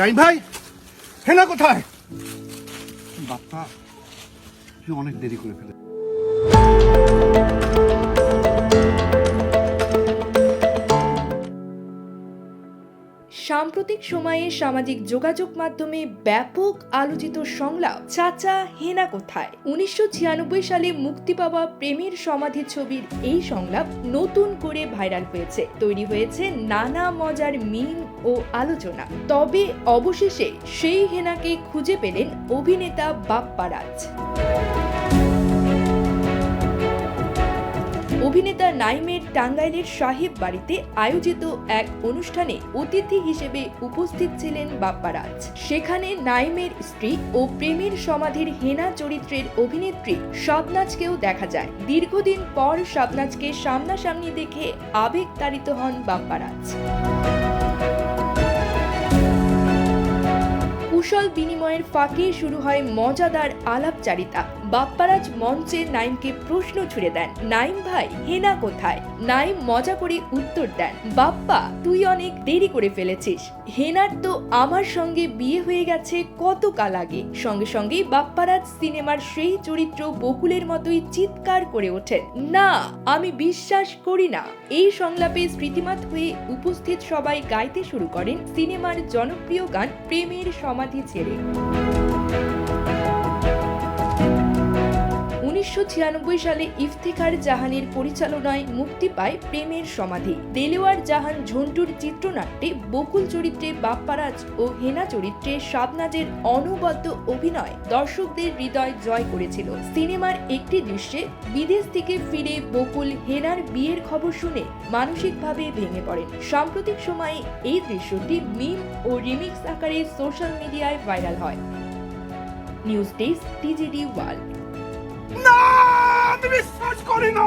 নাইম ভাই হেনা কোথায়? বাপ্পা তুই অনেক দেরি করে ফেলে সাম্প্রতিক সময়ে সামাজিক যোগাযোগ মাধ্যমে ব্যাপক আলোচিত সংলাপ। চাচা হেনা কোথায়? উনিশশো ছিয়ানব্বই সালে মুক্তি পাওয়া প্রেমের সমাধি ছবির এই সংলাপ নতুন করে ভাইরাল হয়েছে। তৈরি হয়েছে নানা মজার মিম ও আলোচনা। তবে অবশেষে সেই হেনাকে খুঁজে পেলেন অভিনেতা বাপ্পা অভিনেতা নাইমের টাঙ্গাইলের সাহেব বাড়িতে আয়োজিত এক অনুষ্ঠানে অতিথি হিসেবে উপস্থিত ছিলেন বাপ্পারাজ। সেখানে নাইমের স্ত্রী ও প্রেমের সমাধির হেনা চরিত্রের অভিনেত্রী স্বপ্নাজকেও দেখা যায়। দীর্ঘদিন পর স্বপ্নাজকে সামনাসামনি দেখে আবেগ তাড়িত হন বাপ্পারাজ। কুশল বিনিময়ের ফাঁকে শুরু হয় মজাদার আলাপচারিতা। বাপ্পারাজ মঞ্চে নাইমকে প্রশ্ন ছুড়ে দেন, নাইম ভাই, হেনা কোথায়? নাইম মজা করে উত্তর দেন, বাপ্পা, তুই অনেক দেরি করে ফেলেছিস। হেনার তো আমার সঙ্গে বিয়ে হয়ে গেছে কত কাল আগে। সঙ্গে সঙ্গেই বাপ্পারাজ সিনেমার সেই চরিত্র বকুলের মতোই চিৎকার করে ওঠেন, না, আমি বিশ্বাস করি না। এই সংলাপে স্মৃতিমাত হয়ে উপস্থিত সবাই গাইতে শুরু করেন সিনেমার জনপ্রিয় গান প্রেমের সমাধি ছেড়ে উনিশশো ছিয়ানব্বই সালে ইফতেখার জাহানের পরিচালনায় মুক্তি পায় প্রেমের সমাধি। দেলোয়ার জাহান ঝন্টুর চিত্রনাট্যে বকুল চরিত্রে বাপ্পারাজ ও হেনা চরিত্রে শাবনাজের অনবদ্য অভিনয় দর্শকদের হৃদয় জয় করেছিল। সিনেমার একটি দৃশ্যে বিদেশ থেকে ফিরে বকুল হেনার বিয়ের খবর শুনে মানসিকভাবে ভেঙে পড়েন। সাম্প্রতিক সময়ে এই দৃশ্যটি মিম ও রিমিক্স আকারে সোশ্যাল মিডিয়ায় ভাইরাল হয়। News desk TGD world. না আমি বিশ্বাস করি না